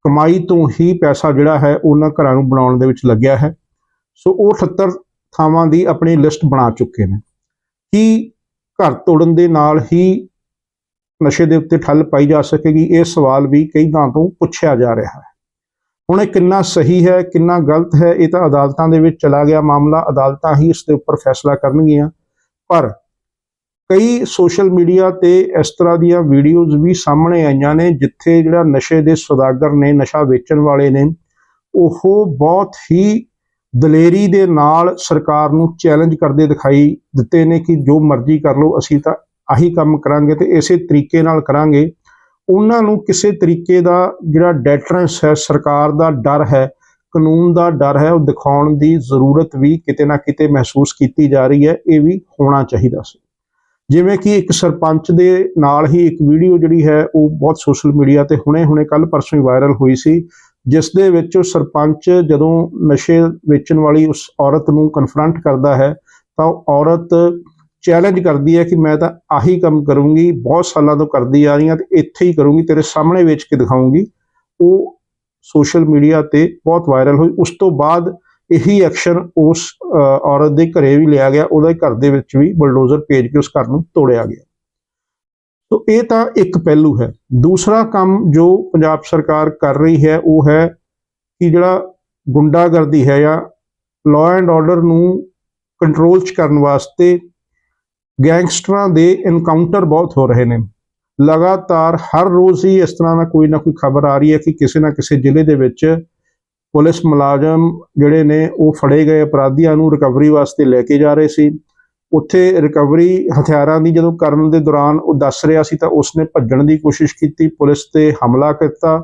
ਕਮਾਈ ਤੋਂ ਹੀ ਪੈਸਾ ਜਿਹੜਾ ਹੈ, ਉਹਨਾਂ ਘਰਾਂ ਨੂੰ ਬਣਾਉਣ ਦੇ ਵਿੱਚ ਲੱਗਿਆ ਹੈ। ਸੋ ਉਹ 78 ਥਾਵਾਂ ਦੀ ਆਪਣੀ ਲਿਸਟ ਬਣਾ ਚੁੱਕੇ ਨੇ। ਕੀ ਘਰ ਤੋੜਨ ਦੇ ਨਾਲ ਹੀ ਨਸ਼ੇ ਦੇ ਉੱਤੇ ਠੱਲ ਪਾਈ ਜਾ ਸਕੇਗੀ, ਇਹ ਸਵਾਲ ਵੀ ਕਈ ਥਾਂ ਤੋਂ ਪੁੱਛਿਆ ਜਾ ਰਿਹਾ ਹੈ। ਹੁਣ ਇਹ ਕਿੰਨਾ ਸਹੀ ਹੈ, ਕਿੰਨਾ ਗਲਤ ਹੈ, ਇਹ ਤਾਂ ਅਦਾਲਤਾਂ ਦੇ ਵਿੱਚ ਚਲਾ ਗਿਆ ਮਾਮਲਾ, ਅਦਾਲਤਾਂ ਹੀ ਇਸ ਦੇ ਉੱਪਰ ਫੈਸਲਾ ਕਰਨਗੀਆਂ। ਪਰ ਕਈ ਸੋਸ਼ਲ ਮੀਡੀਆ ਤੇ ਇਸ ਤਰ੍ਹਾਂ ਦੀਆਂ ਵੀਡੀਓਜ਼ ਵੀ ਸਾਹਮਣੇ ਆਈਆਂ ਨੇ, ਜਿੱਥੇ ਜਿਹੜਾ ਨਸ਼ੇ ਦੇ ਸੌਦਾਗਰ ਨੇ, ਨਸ਼ਾ ਵੇਚਣ ਵਾਲੇ ਨੇ, ਉਹ ਬਹੁਤ ਹੀ ਦਲੇਰੀ ਦੇ ਨਾਲ ਸਰਕਾਰ ਨੂੰ ਚੈਲੰਜ ਕਰਦੇ ਦਿਖਾਈ ਦਿੱਤੇ ਨੇ ਕਿ ਜੋ ਮਰਜ਼ੀ ਕਰ ਲਓ, ਅਸੀਂ ਤਾਂ ਆਹੀ ਕੰਮ ਕਰਾਂਗੇ ਤੇ ਇਸੇ ਤਰੀਕੇ ਨਾਲ ਕਰਾਂਗੇ। ਉਹਨਾਂ ਨੂੰ ਕਿਸੇ ਤਰੀਕੇ ਦਾ ਜਿਹੜਾ ਡੈਟਰੈਂਸ ਹੈ, ਸਰਕਾਰ ਦਾ ਡਰ ਹੈ, ਕਾਨੂੰਨ ਦਾ ਡਰ ਹੈ, ਉਹ ਦਿਖਾਉਣ ਦੀ ਜ਼ਰੂਰਤ ਵੀ ਕਿਤੇ ਨਾ ਕਿਤੇ ਮਹਿਸੂਸ ਕੀਤੀ ਜਾ ਰਹੀ ਹੈ, ਇਹ ਵੀ ਹੋਣਾ ਚਾਹੀਦਾ ਸੀ। ਜਿਵੇਂ ਕਿ ਇੱਕ ਸਰਪੰਚ ਦੇ ਨਾਲ ਹੀ ਇੱਕ ਵੀਡੀਓ ਜਿਹੜੀ ਹੈ, ਉਹ ਬਹੁਤ ਸੋਸ਼ਲ ਮੀਡੀਆ ਤੇ ਹੁਣੇ-ਹੁਣੇ ਕੱਲ ਪਰਸੋਂ ਹੀ ਵਾਇਰਲ ਹੋਈ ਸੀ। ਜਿਸ ਦੇ ਵਿੱਚ ਸਰਪੰਚ ਜਦੋਂ ਨਸ਼ੇ ਵੇਚਣ ਵਾਲੀ ਉਸ ਔਰਤ ਨੂੰ ਕਨਫਰੰਟ ਕਰਦਾ ਹੈ, ਤਾਂ ਉਹ ਔਰਤ ਚੈਲੰਜ ਕਰਦੀ ਹੈ ਕਿ ਮੈਂ ਤਾਂ ਆਹੀ ਕੰਮ ਕਰੂੰਗੀ, ਬਹੁਤ ਸਾਲਾਂ ਤੋਂ ਕਰਦੀ ਆ ਰਹੀ ਹਾਂ ਤੇ ਇੱਥੇ ਹੀ ਕਰੂੰਗੀ, ਤੇਰੇ ਸਾਹਮਣੇ ਵੇਚ ਕੇ ਦਿਖਾਉਂਗੀ। ਉਹ ਸੋਸ਼ਲ ਮੀਡੀਆ ਤੇ ਬਹੁਤ ਵਾਇਰਲ ਹੋਈ। ਉਸ ਤੋਂ ਬਾਅਦ ਇਹੀ ਐਕਸ਼ਨ ਉਸ ਔਰਤ ਦੇ ਘਰੇ ਵੀ ਲਿਆ ਗਿਆ, ਉਹਦੇ ਘਰ ਦੇ ਵਿੱਚ ਵੀ ਬਲਡੋਜ਼ਰ ਭੇਜ ਕੇ ਉਸ ਘਰ ਨੂੰ ਤੋੜਿਆ ਗਿਆ। ਸੋ ਇਹ ਤਾਂ ਇੱਕ ਪਹਿਲੂ ਹੈ। ਦੂਸਰਾ ਕੰਮ ਜੋ ਪੰਜਾਬ ਸਰਕਾਰ ਕਰ ਰਹੀ ਹੈ, ਉਹ ਹੈ ਕਿ ਜਿਹੜਾ ਗੁੰਡਾਗਰਦੀ ਹੈ ਜਾਂ ਲਾਅ ਐਂਡ ਆਰਡਰ ਨੂੰ ਕੰਟਰੋਲ ਚ ਕਰਨ ਵਾਸਤੇ ਗੈਂਗਸਟਰਾਂ ਦੇ ਇਨਕਾਊਂਟਰ ਬਹੁਤ ਹੋ ਰਹੇ ਨੇ। ਲਗਾਤਾਰ ਹਰ ਰੋਜ਼ ਹੀ ਇਸ ਤਰ੍ਹਾਂ ਦਾ ਕੋਈ ਨਾ ਕੋਈ ਖਬਰ ਆ ਰਹੀ ਹੈ ਕਿ ਕਿਸੇ ਨਾ ਕਿਸੇ ਜ਼ਿਲ੍ਹੇ ਦੇ ਵਿੱਚ ਪੁਲਿਸ ਮੁਲਾਜ਼ਮ ਜਿਹੜੇ ਨੇ ਉਹ ਫੜੇ ਗਏ ਅਪਰਾਧੀਆਂ ਨੂੰ ਰਿਕਵਰੀ ਵਾਸਤੇ ਲੈ ਕੇ ਜਾ ਰਹੇ ਸੀ। ਉੱਥੇ ਰਿਕਵਰੀ ਹਥਿਆਰਾਂ ਦੀ ਜਦੋਂ ਕਰਨ ਦੇ ਦੌਰਾਨ ਉਹ ਦੱਸ ਰਿਹਾ ਸੀ ਤਾਂ ਉਸਨੇ ਭੱਜਣ ਦੀ ਕੋਸ਼ਿਸ਼ ਕੀਤੀ, ਪੁਲਿਸ ਤੇ ਹਮਲਾ ਕੀਤਾ।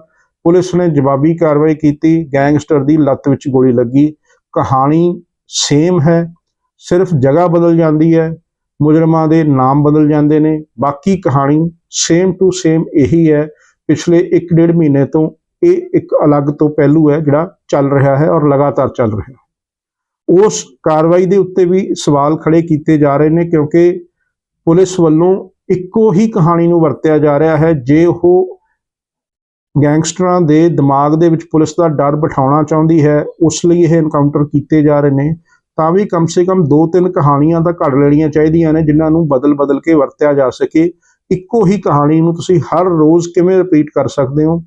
ਪੁਲਿਸ ਨੇ ਜਵਾਬੀ ਕਾਰਵਾਈ ਕੀਤੀ, ਗੈਂਗਸਟਰ ਦੀ ਲੱਤ ਵਿੱਚ ਗੋਲੀ ਲੱਗੀ। ਕਹਾਣੀ ਸੇਮ ਹੈ, ਸਿਰਫ ਜਗ੍ਹਾ ਬਦਲ ਜਾਂਦੀ ਹੈ, ਮੁਜਰਮਾਂ ਦੇ ਨਾਮ ਬਦਲ ਜਾਂਦੇ ਨੇ। ਬਾਕੀ ਕਹਾਣੀ ਸੇਮ ਟੂ ਸੇਮ ਇਹੀ ਹੈ। ਪਿਛਲੇ 1.5 ਮਹੀਨੇ ਤੋਂ ਇਹ ਇੱਕ ਅਲੱਗ ਤੋਂ ਪਹਿਲੂ ਹੈ ਜਿਹੜਾ ਚੱਲ ਰਿਹਾ ਹੈ ਔਰ ਲਗਾਤਾਰ ਚੱਲ ਰਿਹਾ ਹੈ। ਉਸ ਕਾਰਵਾਈ ਦੇ ਉੱਤੇ ਵੀ ਸਵਾਲ ਖੜੇ ਕੀਤੇ ਜਾ ਰਹੇ ਨੇ ਕਿਉਂਕਿ ਪੁਲਿਸ ਵੱਲੋਂ ਇੱਕੋ ਹੀ ਕਹਾਣੀ ਨੂੰ ਵਰਤਿਆ ਜਾ ਰਿਹਾ ਹੈ, ਜੇ ਉਹ ਗੈਂਗਸਟਰਾਂ ਦੇ ਦਿਮਾਗ ਦੇ ਵਿੱਚ ਪੁਲਿਸ ਦਾ ਡਰ ਬਿਠਾਉਣਾ ਚਾਹੁੰਦੀ ਹੈ, ਉਸ ਲਈ ਇਹ ਐਨਕਾਊਂਟਰ ਕੀਤੇ ਜਾ ਰਹੇ ਨੇ, ਤਾਂ ਵੀ ਕਮ ਸੇ ਕਮ ਦੋ ਤਿੰਨ ਕਹਾਣੀਆਂ ਤਾਂ ਘੜ ਲੈਣੀਆਂ ਚਾਹੀਦੀਆਂ ਨੇ, ਜਿਨ੍ਹਾਂ ਨੂੰ ਬਦਲ-ਬਦਲ ਕੇ ਵਰਤਿਆ ਜਾ ਸਕੇ। ਇੱਕੋ ਹੀ ਕਹਾਣੀ ਨੂੰ ਤੁਸੀਂ ਹਰ ਰੋਜ਼ ਕਿਵੇਂ ਰਿਪੀਟ ਕਰ ਸਕਦੇ ਹੋ?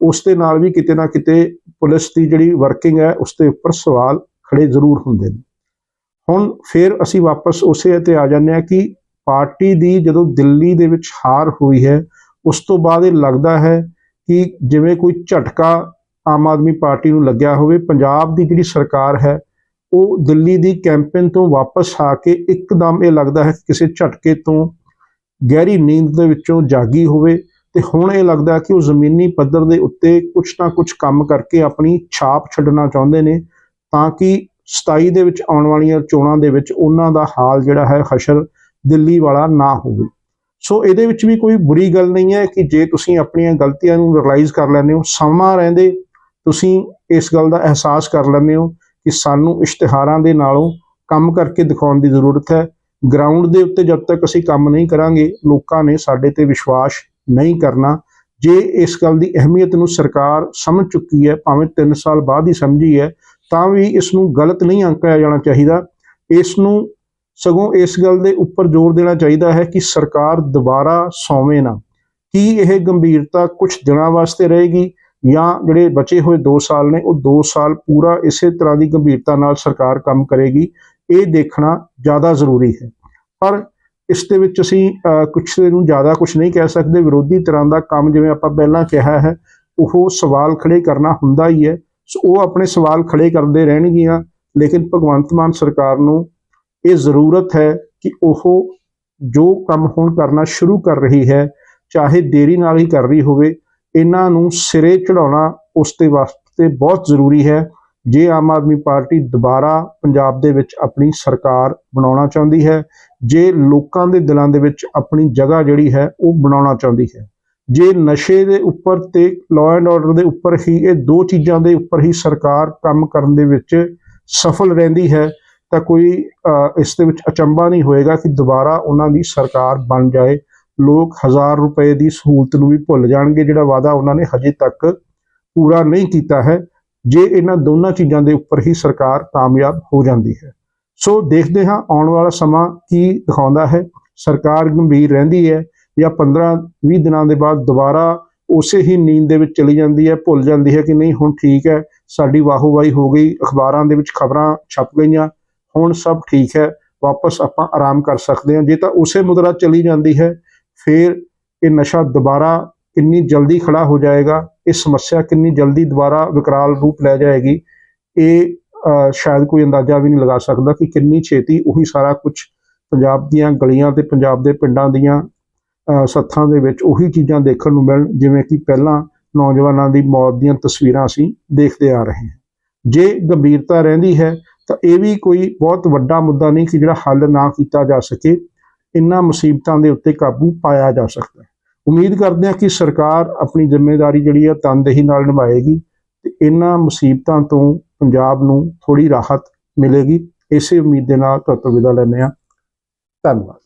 ਉਸ ਦੇ ਨਾਲ ਵੀ ਕਿਤੇ ਨਾ ਕਿਤੇ ਪੁਲਿਸ ਦੀ ਜਿਹੜੀ ਵਰਕਿੰਗ ਹੈ, ਉਸ ਦੇ ਉੱਪਰ ਸਵਾਲ ਖੜੇ ਜ਼ਰੂਰ ਹੁੰਦੇ ਨੇ। ਹੁਣ ਫਿਰ ਅਸੀਂ ਵਾਪਸ ਉਸੇ ਤੇ ਆ ਜਾਂਦੇ ਹਾਂ ਕਿ ਪਾਰਟੀ ਦੀ ਜਦੋਂ ਦਿੱਲੀ ਦੇ ਵਿੱਚ ਹਾਰ ਹੋਈ ਹੈ, ਉਸ ਤੋਂ ਬਾਅਦ ਇਹ ਲੱਗਦਾ ਹੈ ਕਿ ਜਿਵੇਂ ਕੋਈ ਝਟਕਾ ਆਮ ਆਦਮੀ ਪਾਰਟੀ ਨੂੰ ਲੱਗਿਆ ਹੋਵੇ, ਪੰਜਾਬ ਦੀ ਜਿਹੜੀ ਸਰਕਾਰ ਹੈ, ਉਹ ਦਿੱਲੀ ਦੀ ਕੈਂਪੇਨ ਤੋਂ ਵਾਪਸ ਆ ਕੇ ਇੱਕਦਮ ਇਹ ਲੱਗਦਾ ਹੈ ਕਿਸੇ ਝਟਕੇ ਤੋਂ ਗਹਿਰੀ ਨੀਂਦ ਦੇ ਵਿੱਚੋਂ ਜਾਗੀ ਹੋਵੇ ਤੇ ਹੁਣ ਇਹ ਲੱਗਦਾ ਕਿ ਉਹ ਜ਼ਮੀਨੀ ਪੱਧਰ ਦੇ ਉੱਤੇ ਕੁਝ ਨਾ ਕੁਝ ਕੰਮ ਕਰਕੇ ਆਪਣੀ ਛਾਪ ਛੱਡਣਾ ਚਾਹੁੰਦੇ ਨੇ। ਤਾਂ ਕਿ 27 ਦੇ ਵਿੱਚ ਆਉਣ ਵਾਲੀਆਂ ਚੋਣਾਂ ਦੇ ਵਿੱਚ ਉਹਨਾਂ ਦਾ ਹਾਲ ਜਿਹੜਾ ਹੈ ਹਸ਼ਰ ਦਿੱਲੀ ਵਾਲਾ ਨਾ ਹੋਵੇ। ਸੋ ਇਹਦੇ ਵਿੱਚ ਵੀ ਕੋਈ ਬੁਰੀ ਗੱਲ ਨਹੀਂ ਹੈ ਕਿ ਜੇ ਤੁਸੀਂ ਆਪਣੀਆਂ ਗਲਤੀਆਂ ਨੂੰ ਰਿਅਲਾਈਜ਼ ਕਰ ਲੈਂਦੇ ਹੋ, ਸਮਾਂ ਰਹਿੰਦੇ ਤੁਸੀਂ ਇਸ ਗੱਲ ਦਾ ਅਹਿਸਾਸ ਕਰ ਲੈਂਦੇ ਹੋ ਕਿ ਸਾਨੂੰ ਇਸ਼ਤਿਹਾਰਾਂ ਦੇ ਨਾਲੋਂ ਕੰਮ ਕਰਕੇ ਦਿਖਾਉਣ ਦੀ ਜ਼ਰੂਰਤ ਹੈ। ਗਰਾਊਂਡ ਦੇ ਉੱਤੇ ਜਦ ਤੱਕ ਅਸੀਂ ਕੰਮ ਨਹੀਂ ਕਰਾਂਗੇ, ਲੋਕਾਂ ਨੇ ਸਾਡੇ ਤੇ ਵਿਸ਼ਵਾਸ ਨਹੀਂ ਕਰਨਾ। ਜੇ ਇਸ ਗੱਲ ਦੀ ਅਹਿਮੀਅਤ ਨੂੰ ਸਰਕਾਰ ਸਮਝ ਚੁੱਕੀ ਹੈ, ਭਾਵੇਂ 3 ਸਾਲ ਬਾਅਦ ਹੀ ਸਮਝੀ ਹੈ ਤਾਂ ਵੀ ਇਸ ਨੂੰ ਗਲਤ ਨਹੀਂ ਅੰਕਿਆ ਜਾਣਾ ਚਾਹੀਦਾ। ਇਸ ਨੂੰ ਸਗੋਂ ਇਸ ਗੱਲ ਦੇ ਉੱਪਰ ਜ਼ੋਰ ਦੇਣਾ ਚਾਹੀਦਾ ਹੈ ਕਿ ਸਰਕਾਰ ਦੁਬਾਰਾ ਸੌਵੇਂ ਨਾ। ਕੀ ਇਹ ਗੰਭੀਰਤਾ ਕੁਝ ਦਿਨਾਂ ਵਾਸਤੇ ਰਹੇਗੀ ਜਾਂ ਜਿਹੜੇ ਬਚੇ ਹੋਏ 2 ਸਾਲ ਨੇ ਉਹ 2 ਸਾਲ ਪੂਰਾ ਇਸੇ ਤਰ੍ਹਾਂ ਦੀ ਗੰਭੀਰਤਾ ਨਾਲ ਸਰਕਾਰ ਕੰਮ ਕਰੇਗੀ ਇਹ ਦੇਖਣਾ ਜ਼ਿਆਦਾ ਜ਼ਰੂਰੀ ਹੈ। ਪਰ ਇਸ ਦੇ ਵਿੱਚ ਅਸੀਂ ਅਹ, ਕੁਛ ਨੂੰ ਜ਼ਿਆਦਾ ਕੁਝ ਨਹੀਂ ਕਹਿ ਸਕਦੇ। ਵਿਰੋਧੀ ਤਰ੍ਹਾਂ ਦਾ ਕੰਮ ਜਿਵੇਂ ਆਪਾਂ ਪਹਿਲਾਂ ਕਿਹਾ ਹੈ ਉਹ ਸਵਾਲ ਖੜੇ ਕਰਨਾ ਹੁੰਦਾ ਹੀ ਹੈ। ਸੋ ਉਹ ਆਪਣੇ ਸਵਾਲ ਖੜੇ ਕਰਦੇ ਰਹਿਣਗੀਆਂ, ਲੇਕਿਨ ਭਗਵੰਤ ਮਾਨ ਸਰਕਾਰ ਨੂੰ ਇਹ ਜ਼ਰੂਰਤ ਹੈ ਕਿ ਉਹ ਜੋ ਕੰਮ ਹੁਣ ਕਰਨਾ ਸ਼ੁਰੂ ਕਰ ਰਹੀ ਹੈ, ਚਾਹੇ ਦੇਰੀ ਨਾਲ ਹੀ ਕਰ ਰਹੀ ਹੋਵੇ, ਇਹਨਾਂ ਨੂੰ ਸਿਰੇ ਚੜਾਉਣਾ ਉਸ ਦੇ ਵਾਸਤੇ ਬਹੁਤ ਜ਼ਰੂਰੀ ਹੈ। ਜੇ ਆਮ ਆਦਮੀ ਪਾਰਟੀ ਦੁਬਾਰਾ ਪੰਜਾਬ ਦੇ ਵਿੱਚ ਆਪਣੀ ਸਰਕਾਰ ਬਣਾਉਣਾ ਚਾਹੁੰਦੀ ਹੈ, ਜੇ ਲੋਕਾਂ ਦੇ ਦਿਲਾਂ ਦੇ ਵਿੱਚ ਆਪਣੀ ਜਗ੍ਹਾ ਜਿਹੜੀ ਹੈ, ਉਹ ਬਣਾਉਣਾ ਚਾਹੁੰਦੀ ਹੈ। ਜੇ ਨਸ਼ੇ ਦੇ ਉੱਪਰ ਤੇ ਲਾਅ ਐਂਡ ਆਰਡਰ ਦੇ ਉੱਪਰ ਹੀ ਇਹ ਦੋ ਚੀਜ਼ਾਂ ਦੇ ਉੱਪਰ ਹੀ ਸਰਕਾਰ ਕੰਮ ਕਰਨ ਦੇ ਵਿੱਚ ਸਫਲ ਰਹਿੰਦੀ ਹੈ, ਤਾਂ ਕੋਈ ਇਸ ਦੇ ਵਿੱਚ ਅਚੰਭਾ ਨਹੀਂ ਹੋਏਗਾ ਕਿ ਦੁਬਾਰਾ ਉਹਨਾਂ ਦੀ ਸਰਕਾਰ ਬਣ ਜਾਏ। ਲੋਕ ਹਜ਼ਾਰ ਰੁਪਏ ਦੀ ਸਹੂਲਤ ਨੂੰ ਵੀ ਭੁੱਲ ਜਾਣਗੇ, ਜਿਹੜਾ ਵਾਅਦਾ ਉਹਨਾਂ ਨੇ ਹਜੇ ਤੱਕ ਪੂਰਾ ਨਹੀਂ ਕੀਤਾ ਹੈ। ਜੇ ਇਹਨਾਂ ਦੋਨਾਂ ਚੀਜ਼ਾਂ ਦੇ ਉੱਪਰ ਹੀ ਸਰਕਾਰ ਕਾਮਯਾਬ ਹੋ ਜਾਂਦੀ ਹੈ। ਸੋ ਦੇਖਦੇ ਹਾਂ ਆਉਣ ਵਾਲਾ ਸਮਾਂ ਕੀ ਦਿਖਾਉਂਦਾ ਹੈ। ਸਰਕਾਰ ਗੰਭੀਰ ਰਹਿੰਦੀ ਹੈ। ਜਾਂ 15-20 ਦਿਨਾਂ ਦੇ ਬਾਅਦ ਦੁਬਾਰਾ ਉਸੇ ਹੀ ਨੀਂਦ ਦੇ ਵਿੱਚ ਚਲੀ ਜਾਂਦੀ ਹੈ ਭੁੱਲ ਜਾਂਦੀ ਹੈ ਕਿ ਨਹੀਂ ਹੁਣ ਠੀਕ ਹੈ ਸਾਡੀ ਵਾਹੋਵਾਹੀ ਹੋ ਗਈ ਅਖਬਾਰਾਂ ਦੇ ਵਿੱਚ ਖਬਰਾਂ ਛਪ ਗਈਆਂ ਹੁਣ ਸਭ ਠੀਕ ਹੈ ਵਾਪਸ ਆਪਾਂ ਆਰਾਮ ਕਰ ਸਕਦੇ ਹਾਂ। ਜੇ ਤਾਂ ਉਸੇ ਮੁਦਰਾ ਚਲੀ ਜਾਂਦੀ ਹੈ ਫਿਰ ਇਹ ਨਸ਼ਾ ਦੁਬਾਰਾ ਕਿੰਨੀ ਜਲਦੀ ਖੜਾ ਹੋ ਜਾਏਗਾ ਇਹ ਸਮੱਸਿਆ ਕਿੰਨੀ ਜਲਦੀ ਦੁਬਾਰਾ ਵਿਕਰਾਲ ਰੂਪ ਲੈ ਜਾਏਗੀ ਇਹ ਅ, ਸ਼ਾਇਦ ਕੋਈ ਅੰਦਾਜ਼ਾ ਵੀ ਨਹੀਂ ਲਗਾ ਸਕਦਾ ਕਿ ਕਿੰਨੀ ਛੇਤੀ ਉਹੀ ਸਾਰਾ ਕੁਝ ਪੰਜਾਬ ਦੀਆਂ ਗਲੀਆਂ ਤੇ ਪੰਜਾਬ ਦੇ ਪਿੰਡਾਂ ਦੀਆਂ ਸੱਥਾਂ ਦੇ ਵਿੱਚ ਉਹੀ ਚੀਜ਼ਾਂ ਦੇਖਣ ਨੂੰ ਮਿਲਣ, ਜਿਵੇਂ ਕਿ ਪਹਿਲਾਂ ਨੌਜਵਾਨਾਂ ਦੀ ਮੌਤ ਦੀਆਂ ਤਸਵੀਰਾਂ ਅਸੀਂ ਦੇਖਦੇ ਆ ਰਹੇ ਹਾਂ। ਜੇ ਗੰਭੀਰਤਾ ਰਹਿੰਦੀ ਹੈ, ਤਾਂ ਇਹ ਵੀ ਕੋਈ ਬਹੁਤ ਵੱਡਾ ਮੁੱਦਾ ਨਹੀਂ ਕਿ ਜਿਹੜਾ ਹੱਲ ਨਾ ਕੀਤਾ ਜਾ ਸਕੇ, ਇਨ੍ਹਾਂ ਮੁਸੀਬਤਾਂ ਦੇ ਉੱਤੇ ਕਾਬੂ ਪਾਇਆ ਜਾ ਸਕਦਾ ਹੈ। ਉਮੀਦ ਕਰਦੇ ਹਾਂ ਕਿ ਸਰਕਾਰ ਆਪਣੀ ਜ਼ਿੰਮੇਵਾਰੀ ਜਿਹੜੀ ਹੈ, ਤਨਦੇਹੀ ਨਾਲ ਨਿਭਾਏਗੀ ਤੇ ਇਹਨਾਂ ਮੁਸੀਬਤਾਂ ਤੋਂ ਪੰਜਾਬ ਨੂੰ ਥੋੜੀ ਰਾਹਤ ਮਿਲੇਗੀ। ਇਸੇ ਉਮੀਦ ਦੇ ਨਾਲ ਤੁਹਾਡੇ ਤੋਂ ਵਿਦਾ ਲੈਂਦੇ ਹਾਂ। ਧੰਨਵਾਦ।